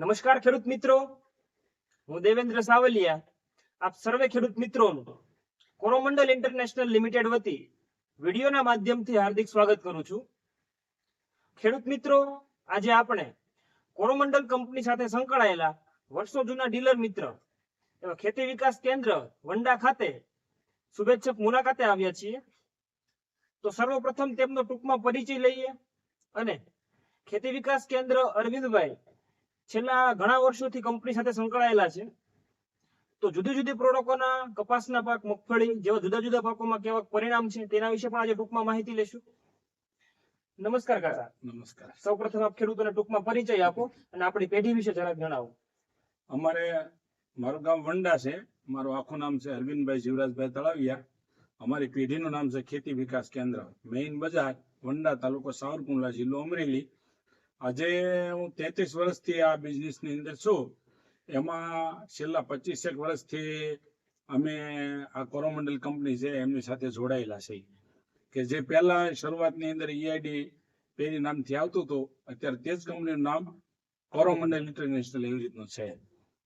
નમસ્કાર ખેડૂત મિત્રો. હું દેવેન્દ્ર સાવલિયા. આપ સર્વે ખેડૂત મિત્રોનું કોરોમંડલ ઇન્ટરનેશનલ લિમિટેડ વતી વિડીયોના માધ્યમથી હાર્દિક સ્વાગત કરું છું. ખેડૂત મિત્રો, આજે આપણે કોરોમંડલ કંપની સાથે સંકળાયેલા વર્ષો જૂના ડીલર મિત્ર એવા ખેતી વિકાસ કેન્દ્ર વંડા ખાતે શુભેચ્છક મુલાકાતે આવ્યા છીએ. તો સર્વપ્રથમ તેમનો ટૂંકમાં પરિચય લઈએ અને ખેતી વિકાસ કેન્દ્ર અરવિંદભાઈ છેલ્લા ઘણા વર્ષોથી કંપની સાથે સંકળાયેલા છે. તો જુદી જુદી પ્રોડક્ટોના કપાસના પાક મગફળી જેવા જુદા જુદા પાકોમાં કેવા પરિણામ છે તેના વિશે પણ આજે ટૂંકમાં માહિતી લેશું. નમસ્કાર કાકા. નમસ્કાર. સૌપ્રથમ આપ ખેડૂતોને ટૂંકમાં પરિચય આપો અને આપણી પેઢી વિશે જરાક જણાવો. અમારે મારું ગામ વંડા છે. મારું આખું નામ છે અરવિંદભાઈ જીવરાજભાઈ તળાવિયા. અમારી પેઢીનું નામ છે ખેતી વિકાસ કેન્દ્ર. મેઇન બજાર વંડા તાલુકો સાવરકુંડલા જિલ્લો અમરેલી. આજે હું તેત્રીસ વર્ષથી આ બિઝનેસની અંદર છું. એમાં છેલ્લા પચીસેક વર્ષથી અમે આ કોરોમંડલ કંપની છે, એમની સાથે જોડાયેલા છે. કે જે પહેલા શરૂઆતની અંદર ઈઆઈડી પેરી નામથી આવતું હતું, અત્યારે તે જ કંપનીનું નામ કોરોમંડલ ઇન્ટરનેશનલ એવી રીતનું છે.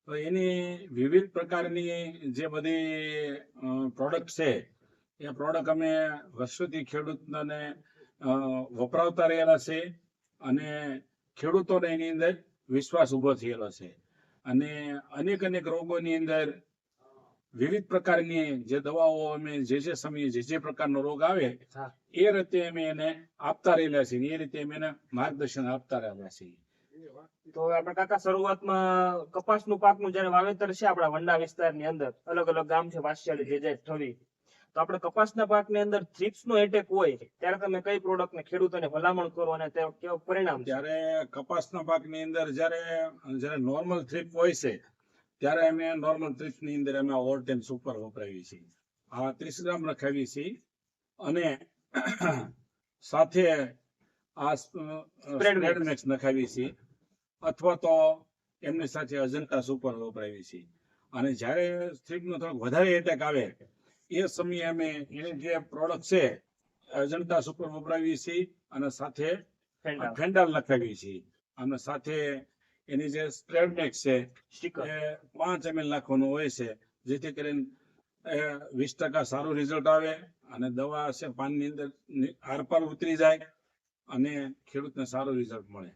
તો એની વિવિધ પ્રકારની જે બધી પ્રોડક્ટ છે, એ પ્રોડક્ટ અમે વર્ષોથી ખેડૂતને વપરાવતા રહેલા છે. અને ખેડૂતોને એની અંદર વિશ્વાસ ઊભો થયેલો છે. અને અનેક અનેક રોગોની અંદર વિવિધ પ્રકારની જે દવાઓ અમે જે જે સમયે જે જે પ્રકારનો રોગ આવે, એ રીતે અમે એને આપતા રહેલા છીએ એ રીતે અમે એને માર્ગદર્શન આપતા રહેલા છીએ. તો આપણે કાકા શરૂઆતમાં કપાસનું પાકનું જયારે વાવેતર છે આપણા વંડા વિસ્તારની અંદર, અલગ અલગ ગામ છે, વાસિયાળી જે, ઠવી. તો આપણે કપાસના પાકની અંદર થ્રિપ્સ નો એટેક હોય ત્યારે તમે કઈ પ્રોડક્ટ ને ખેડૂતોને ભલામણ કરો અને તે કેવો પરિણામ છે? કપાસના પાકની અંદર જ્યારે જ્યારે નોર્મલ થ્રીપ હોય છે ત્યારે અમે નોર્મલની અંદર અમે ઓવરટેન સુપર વપરાવીએ છીએ. આ ત્રીસ ગ્રામ રખાવી છીએ અને સાથે આ સ્પ્રેડ મેક્સ નખાવી છીએ અથવા તો એમની સાથે અજંતા સુપર વપરાવી છીએ. અને જ્યારે સ્ટ્રીપનો થોડોક વધારે એટેક આવે એ સમયે અમે એની જે પ્રોડક્ટ છે અજંતા સુપર વપરાવીએ છીએ અને સાથે ફેન્ડાલ લખાવીએ છીએ. અને સાથે એની જે સ્પ્રેડનેક છે એ પાંચ એમએલ નાખવાનું હોય છે જેથી કરીને વીસ ટકા સારું રિઝલ્ટ આવે અને દવા છે પાનની અંદર આરપાર ઉતરી જાય અને ખેડૂતને સારું રિઝલ્ટ મળે.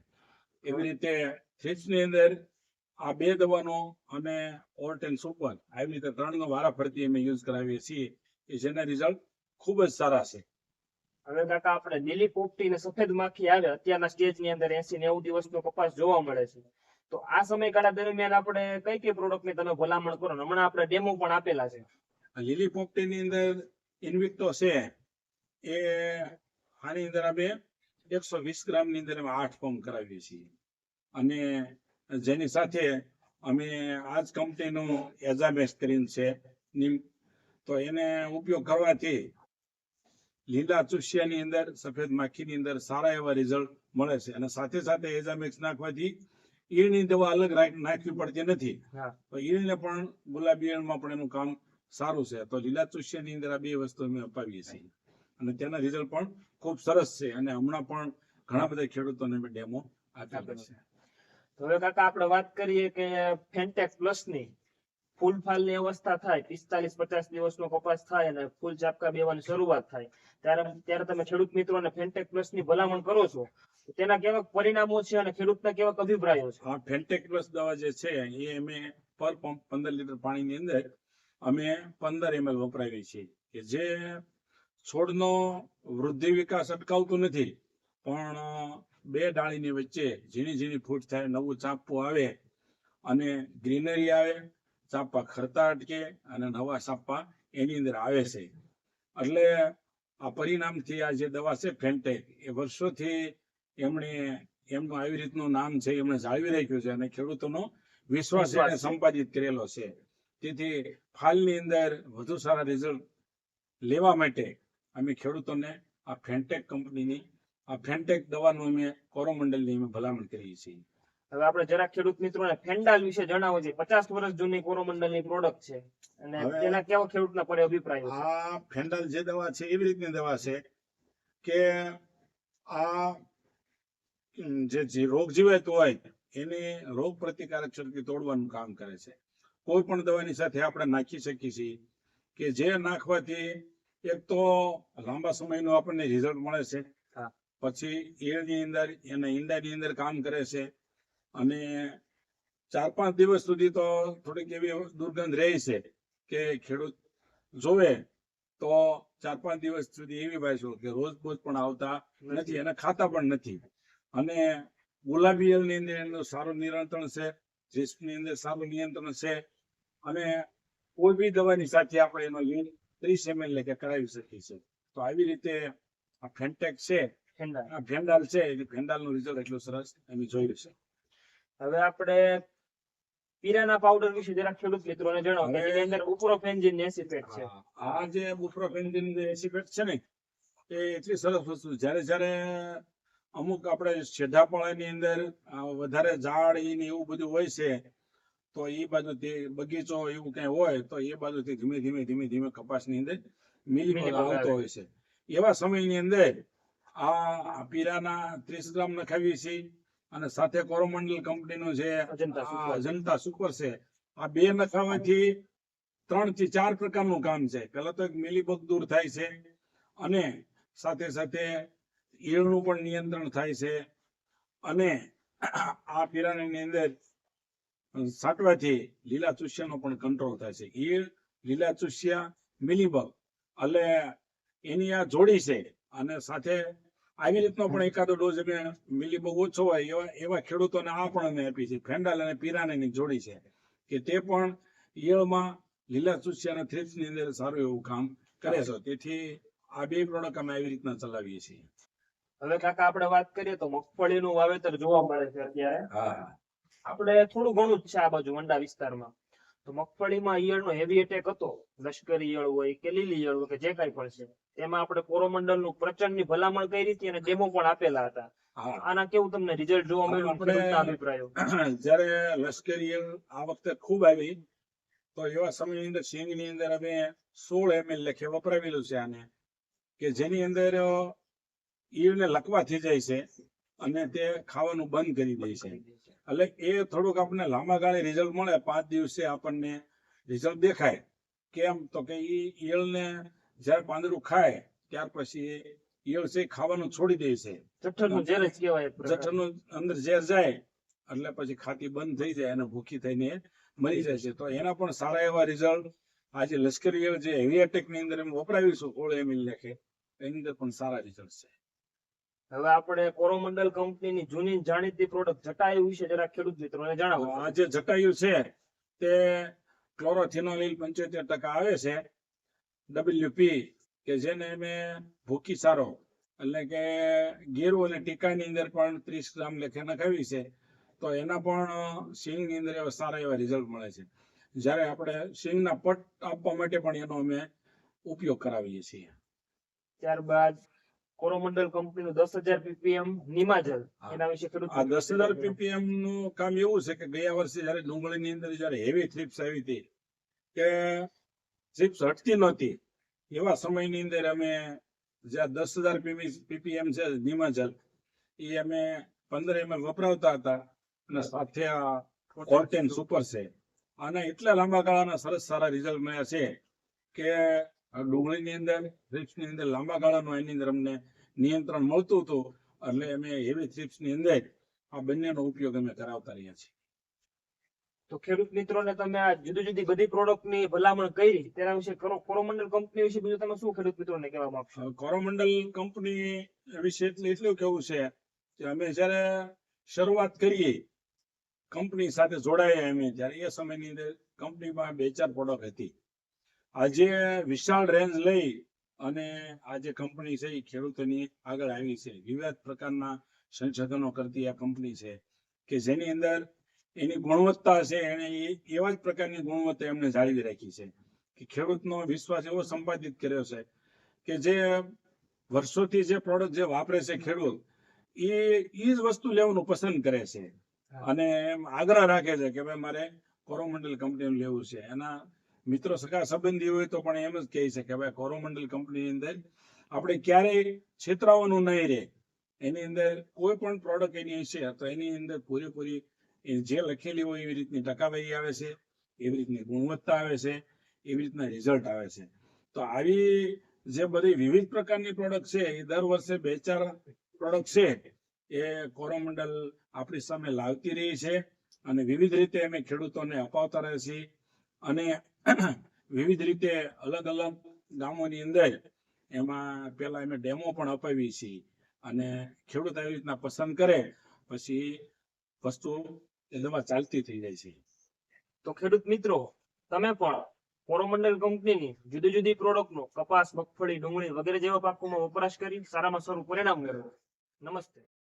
એવી રીતે થ્રીપ્સની અંદર આ બે દવાનો અમે ઓર્ટેન સુપર આવી રીતે ત્રણનો વારા ફરતી અમે યુઝ કરાવીએ છીએ. કે જેના રિઝલ્ટ ખૂબ જ સારા છે. હવે કાકા આપણે લીલી પોપટી અને સફેદ માખી આવે અત્યારના સ્ટેજની અંદર એસી નેવું દિવસનો કપાસ જોવા મળે છે. તો આ સમયગાળા દરમિયાન આપણે કઈ કઈ પ્રોડક્ટની તમે ભલામણ કરો? હમણાં આપણે ડેમો પણ આપેલા છે. લીલી પોપટીની અંદર ઇન્વિક્ટો છે. એ આની અંદર અમે એકસો વીસ ગ્રામની અંદર અમે આઠ પંપ કરાવીએ છીએ. અને જેની સાથે અમે આ જ કંપનીનું કરીને છે. નીમ તો એને ઉપયોગ કરવાથી લીલા ચૂસિયાની અંદર સફેદ માખીની અંદર સારા એવા રિઝલ્ટ મળે છે. અને સાથે સાથે એઝામેક્સ નાખવાથી ઈળની દવા અલગ નાખવી પડતી નથી. તો ઈળને પણ ગુલાબી ઈળમાં પણ એનું કામ સારું છે. તો લીલા ચૂસિયાની અંદર આ બે વસ્તુ અમે અપાવીએ છીએ. અને તેના રિઝલ્ટ પણ ખૂબ સરસ છે. અને હમણાં પણ ઘણા બધા ખેડૂતોને અમે ડેમો આપ્યા છે. હવે કાકા આપણે વાત કરીએ કે ફેન્ટેક્સ પ્લસની. ફૂલ ફાલની અવસ્થા થાય, પિસ્તાલીસ પચાસ દિવસનો કપાસ થાય અને ફૂલ ચાપકા બેવાની શરૂઆત થાય. ત્યારે ત્યારે તમે ખેડૂત મિત્રોને ફેન્ટેક પ્લસની ભલામણ કરો છો તેના કેવા પરિણામો છે અને ખેડૂતના કેવા અભિપ્રાયો છે. ફેન્ટેક પ્લસ દવા જે છે, એ અમે પર પંપ પંદર લીટર પાણીની અંદર અમે પંદર એમએલ વપરાવીએ છીએ કે જે છોડનો વૃદ્ધિ વિકાસ અટકાવતું નથી, પણ બે ડાળીની વચ્ચે ઝીણી ઝીણી ફૂટ થાય નવું ચાંપવું આવે અને ગ્રીનરી આવે ચાંપા ખરતા અટકે અને નવા ચાંપા એની અંદર આવે છે. એટલે આ પરિણામથી આ જે દવા છે ફેન્ટેક એ વર્ષોથી એમણે એમનું આવી રીતનું નામ છે એમણે જાળવી રાખ્યું છે અને ખેડૂતોનો વિશ્વાસ એને સંપાદિત કરેલો છે. તેથી ફાલની અંદર વધુ સારા રિઝલ્ટ લેવા માટે અમે ખેડૂતોને આ ફેન્ટેક કંપનીની આ ફેન્ટેક દવાનું અમે કોરોમંડલની અમે ભલામણ કરીએ છીએ. હવે આપણે જરા ખેડૂત મિત્રોને ફેન્ડાલ વિશે જણાવો છે. પચાસ વર્ષ જૂની કોરોમંડલની પ્રોડક્ટ છે. અને તેના કેવા ખેડૂતના પડે અભિપ્રાય છે? આ ફેન્ડાલ જે દવા છે એવી રીતની દવા છે કે આ જે જે રોગ જીવાત હોય એને રોગ પ્રતિકારક શક્તિ તોડવાનું કામ કરે છે. કોઈ પણ દવાની સાથે આપણે નાખી શકીએ છીએ કે જે નાખવાથી એક તો લાંબા સમયનું આપણને રિઝલ્ટ મળે છે. પછી ઈયળની અંદર એના ઈંડાની અંદર કામ કરે છે. અને ચાર પાંચ દિવસ સુધી તો થોડીક એવી દુર્ગંધ રહે છે કે ખેડૂત જોવે તો ચાર પાંચ દિવસ સુધી એવી ભાઈ કે રોજ બોજ પણ આવતા નથી. અને ખાતા પણ નથી. અને ગુલાબી ઈયળની અંદર એનું સારું નિયંત્રણ છે રેસ્ટની અંદર સારું નિયંત્રણ છે. અને કોઈ બી દવાની સાથે આપણે એનો યુઝ ત્રીસ એમએલ લેખે કરાવી શકીએ છીએ. તો આવી રીતે આ ફેન્ટેક છે. ફેન્ડાલ છે એ ફેન્ડાલનું રિઝલ્ટ એટલું સરસ અમે જોયું છે. હવે આપણે પીરાના પાવડર વિશે જરા ખેડૂત મિત્રોને જણાવો કે જેની અંદર ઉપરોફેન્જિન એસિફેટ છે. આ જે બુપ્રોફેન્જિન જે એસિફેટ છે ને એ એટલી સરસ વસ્તુ જ્યારે જ્યારે અમુક આપણે શેઢાપણાની અંદર વધારે ઝાડ ને એવું બધું હોય છે તો એ બાજુથી બગીચો એવું કઈ હોય તો એ બાજુથી ધીમે ધીમે ધીમે ધીમે કપાસની અંદર મિલી આવતો હોય છે. એવા સમયની અંદર આ પીરાના ત્રીસ ગ્રામ નખાવીએ છીએ અને સાથે કોરોમંડલ કંપનીનું છે અજંતા સુપર. છે. આ બે નખાવાથી ત્રણથી ચાર પ્રકારનું કામ છે. પેલા તો એક મિલીબગ દૂર થાય છે અને સાથે સાથે ઈયળનું પણ નિયંત્રણ થાય છે અને આ પીરાની અંદર સાટવાથી લીલા ચૂસ્યાનો પણ કંટ્રોલ થાય છે. ઈળ લીલા ચૂસ્યા મિલીબગ એટલે એની આ જોડી છે અને સાથે આવી રીતનો પણ એકાદો ડોઝ એમણે મિલી બહુ ઓછો હોય એવા એવા ખેડૂતોને આ પણ અમે આપી છે. ફેન્ડાલ અને પિરાની જોડી છે કે તે પણ ઈયળમાં લીલા ચૂસ્યા અને થ્રિપ્સની અંદર સારું એવું કામ કરે છે. તેથી આ બે પ્રોડક્ટ અમે આવી રીતના ચલાવીએ છીએ. હવે કાકા આપણે વાત કરીએ તો મગફળીનું વાવેતર જોવા મળે છે અત્યારે. હા. આપણે થોડું ઘણું જ છે આ બાજુ વંડા વિસ્તારમાં. તો મગફળીમાં ઈયળનો હેવી એટેક હતો. લશ્કરી ઈયળ હોય કે લીલી ઈયળ હોય કે જે કાંઈ પણ છે. તેમાં આપણે કોરોમંડલનું પ્રચંડની ભલામણ કરી હતી અને ડેમો પણ આપેલા હતા. આના કેવું તમને રિઝલ્ટ જોવા મળ્યું અભિપ્રાયો? જયારે લશ્કરી આ વખતે ખૂબ આવી તો એવા સમયની અંદર સિંગની અંદર અમે સોળ એમએલ લખે વપરાવેલું છે આને કે જેની અંદર ઈયળને લકવા થઈ જાય છે અને તે ખાવાનું બંધ કરી દે છે. એટલે એ થોડુંક આપણને લાંબા ગાળે રિઝલ્ટ મળે પાંચ દિવસે આપણને રિઝલ્ટ દેખાય. કેમ? તો કે ઈ ઈયળને જ્યારે પાંદડું ખાય ત્યાર પછી ઈયળ છે ખાવાનું છોડી દે છે. જઠરનું ઝેર જ કહેવાય જઠરનું અંદર ઝેર જાય એટલે પછી ખાતી બંધ થઈ જાય અને ભૂખી થઈને મરી જાય છે. તો એના પણ સારા એવા રિઝલ્ટ આજે લશ્કરી જે હેવી એટેકની અંદર વપરાવીશું ઓળ એમિલ લેખે એની અંદર પણ સારા રિઝલ્ટ છે. હવે આપણે કોરોમંડલ કંપનીની જૂની જાણીતી પ્રોડક્ટ જટાયુ વિશે જરા ખેડૂત મિત્રોને જણાવો. આ જે જટાયુ છે તે ક્લોરોથિનોલિલ પંચોતેર ટકા આવે છે ડબલ્યુપી કે જેને અમે ભૂકી સારો એટલે કે ગેરુ અને ટીકાની અંદર પણ ત્રીસ ગ્રામ લેખે નખાવી છે તો એના પણ સિંગની અંદર એવા સારા એવા રિઝલ્ટ મળે છે. જ્યારે આપણે સિંગના પટ આપવા માટે પણ એનો અમે ઉપયોગ કરાવીએ છીએ. ત્યારબાદ કોરોમંડલ કંપનીનું દસ હજાર પીપીએમ નિમાજલ એના વિશે ખેડૂત આ દસ હજાર પીપીએમનું કામ એવું છે કે ગયા વર્ષે જયારે ડુંગળીની અંદર જયારે હેવી થ્રીપ્સ આવી હતી કે થ્રિપ્સ હટતી નહોતી. એવા સમયની અંદર અમે જ્યાં દસ હજાર પીપીએમ છે નિમાજલ એ અમે પંદર એમએલ વપરાવતા હતા અને સાથે આ સુપર છે. અને એટલા લાંબા ગાળાના સરસ સારા રિઝલ્ટ મળ્યા છે કે ડુંગળીની અંદર થ્રિપ્સની અંદર લાંબા ગાળાનું એની અંદર અમને નિયંત્રણ મળતું હતું. એટલે અમે હેવી થ્રિપ્સની અંદર આ બંનેનો ઉપયોગ અમે કરાવતા રહ્યા છીએ. તો ખેડૂત મિત્રોને તમે આ જુદી જુદી બધી પ્રોડક્ટની ભલામણ કરી, તેના વિશે કરો કોરોમંડલ કંપની વિશે બીજું તમે શું ખેડૂત મિત્રોને કહેવા માંગશો? કોરોમંડલ કંપની વિશે એટલે કેવું છે કે અમે જ્યારે શરૂઆત કરીએ કંપની સાથે જોડાયા અમે ત્યારે એ સમયની અંદર કંપનીમાં બે ચાર પ્રોડક્ટ હતી. આજે વિશાળ રેન્જ લઈ અને આ જે કંપની છે એ ખેડૂતોની આગળ આવી છે. વિવિધ પ્રકારના સંશોધનો કરતી આ કંપની છે કે જેની અંદર એની ગુણવત્તા છે એને એવા જ પ્રકારની ગુણવત્તા એમને જાળવી રાખી છે. કે ખેડૂતનો વિશ્વાસ એવો સંપાદિત કર્યો છે કે જે વર્ષોથી જે પ્રોડક્ટ જે વાપરે છે ખેડૂત એ એ જ વસ્તુ લેવાનું પસંદ કરે છે. અને એમ આગ્રહ રાખે છે કે ભાઈ મારે કોરોમંડલ કંપનીનું લેવું છે. એના મિત્રો સગા સંબંધી હોય તો પણ એમ જ કહે છે કે ભાઈ કોરોમંડલ કંપનીની અંદર આપણે ક્યારેય છેતરાવાનું નહીં રહે. એની અંદર કોઈ પણ પ્રોડક્ટ એની હશે તો એની અંદર પૂરેપૂરી એ જે લખેલી હોય એવી રીતની ટકાવારી આવે છે એવી રીતની ગુણવત્તા આવે છે એવી રીતના રિઝલ્ટ આવે છે તો આવી જે બધી વિવિધ પ્રકારની પ્રોડક્ટ છે એ દર વર્ષે બે ચાર પ્રોડક્ટ છે એ કોરોમંડલ આપણી સામે લાવતી રહી છે અને વિવિધ રીતે અમે ખેડૂતોને અપાવતા રહે છે અને વિવિધ રીતે અલગ અલગ ગામોની અંદર એમાં પેલા અમે ડેમો પણ અપાવી છીએ અને ખેડૂત આવી રીતના પસંદ કરે પછી વસ્તુ એ ચાલતી થઈ જાય છે. તો ખેડૂત મિત્રો, તમે પણ કોરોમંડલ કંપનીની જુદી જુદી પ્રોડક્ટનો કપાસ, મગફળી, ડુંગળી વગેરે જેવા પાકોમાં વપરાશ કરી સારામાં સારું પરિણામ મેળવો. નમસ્તે.